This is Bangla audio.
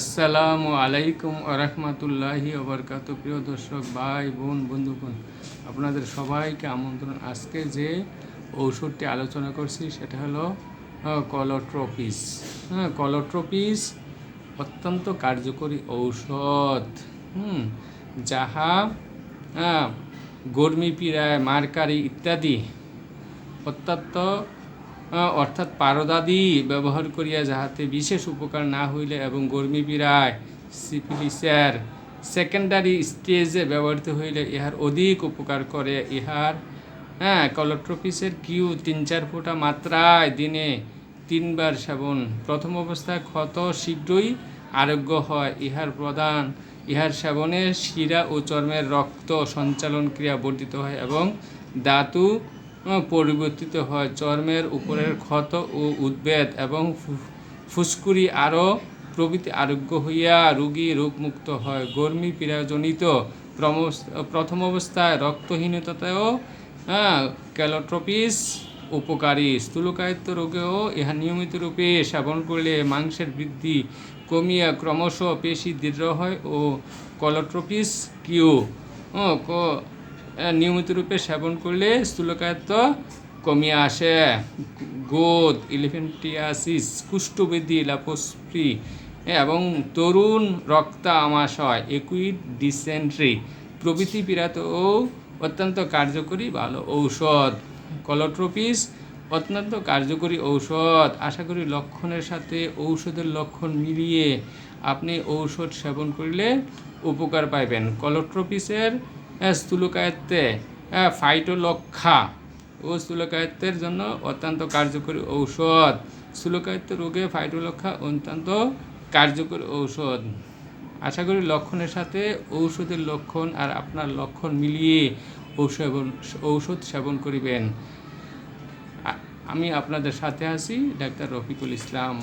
আসসালামু আলাইকুম আরহামতুল্লাহি ওবরকাত প্রিয় দর্শক, ভাই, বোন, বন্ধুগণ, আপনাদের সবাইকে আমন্ত্রণ। আজকে যে ঔষধটি আলোচনা করছি, সেটা হলো কলোট্রোপিস হ্যাঁ কলোট্রোপিস অত্যন্ত কার্যকরী ঔষধ, হুম, যাহা গরমি পীড়ায় মারকারি ইত্যাদি অত্যন্ত অর্থাৎ পারদাদি ব্যবহার করিয়া যাহাতে বিশেষ উপকার না হইলে এবং গর্মী পীড়ায় সিফিলিসের সেকেন্ডারি স্টেজে ব্যবহৃত হইলে ইহার অধিক উপকার করে। ইহার হ্যাঁ কলোট্রোপিসের কিউ তিন চার ফোঁটা মাত্রায় দিনে তিনবার সেবন। প্রথম অবস্থায় ক্ষত শীঘ্রই আরোগ্য হয়। ইহার প্রদান ইহার সেবনে শিরা ও চর্মের রক্ত সঞ্চালন ক্রিয়া বর্ধিত হয় এবং আহ, পরিবর্তিত হয়। চর্মের উপরের ক্ষত ও উদ্বেদ এবং ফু- ফুসকুড়ি আরও প্রভৃতি আরোগ্য হইয়া রোগী রোগমুক্ত হয়। গর্মী পীড়াজনিত প্রথম অবস্থায় রক্তহীনতাতেও ক্যালোট্রপিস উপকারী। স্থূলকায়িত্ব রোগেও ইহা নিয়মিত রূপে সেবন করলে মাংসের বৃদ্ধি কমিয়া ক্রমশ পেশি দৃঢ় হয় ও কলোট্রপিস কিউ নিয়মিত রূপে সেবন করলে স্থূলকায়ত্ব কমিয়ে আসে। গোদ, ইলিফেন্টিয়াসিস কুষ্ঠবৃদ্ধি লাপোস্প্রি এবং তরুণ রক্ত আমাশয় একুইড ডিসেন্ট্রি প্রভৃতি ও অত্যন্ত কার্যকরী ভালো ঔষধ। কলোট্রোপিস, অত্যন্ত কার্যকরী ঔষধ। আশা করি লক্ষণের সাথে ঔষধের লক্ষণ মিলিয়ে আপনি ঔষধ সেবন করলে উপকার পাইবেন। কলোট্রোপিসের আহ, ফাইটোলক্ষা। ও স্থূলকায়ত্বের জন্য অত্যন্ত কার্যকরী ঔষধ। স্থূলকায়ত্ত রোগে ফাইটোলক্ষা অত্যন্ত কার্যকরী ঔষধ। আশা করি লক্ষণের সাথে ঔষধের লক্ষণ আর আপনার লক্ষণ মিলিয়ে ঔষধ ঔষধ সেবন করিবেন। আমি আপনাদের সাথে আছি ডাক্তার রফিকুল ইসলাম।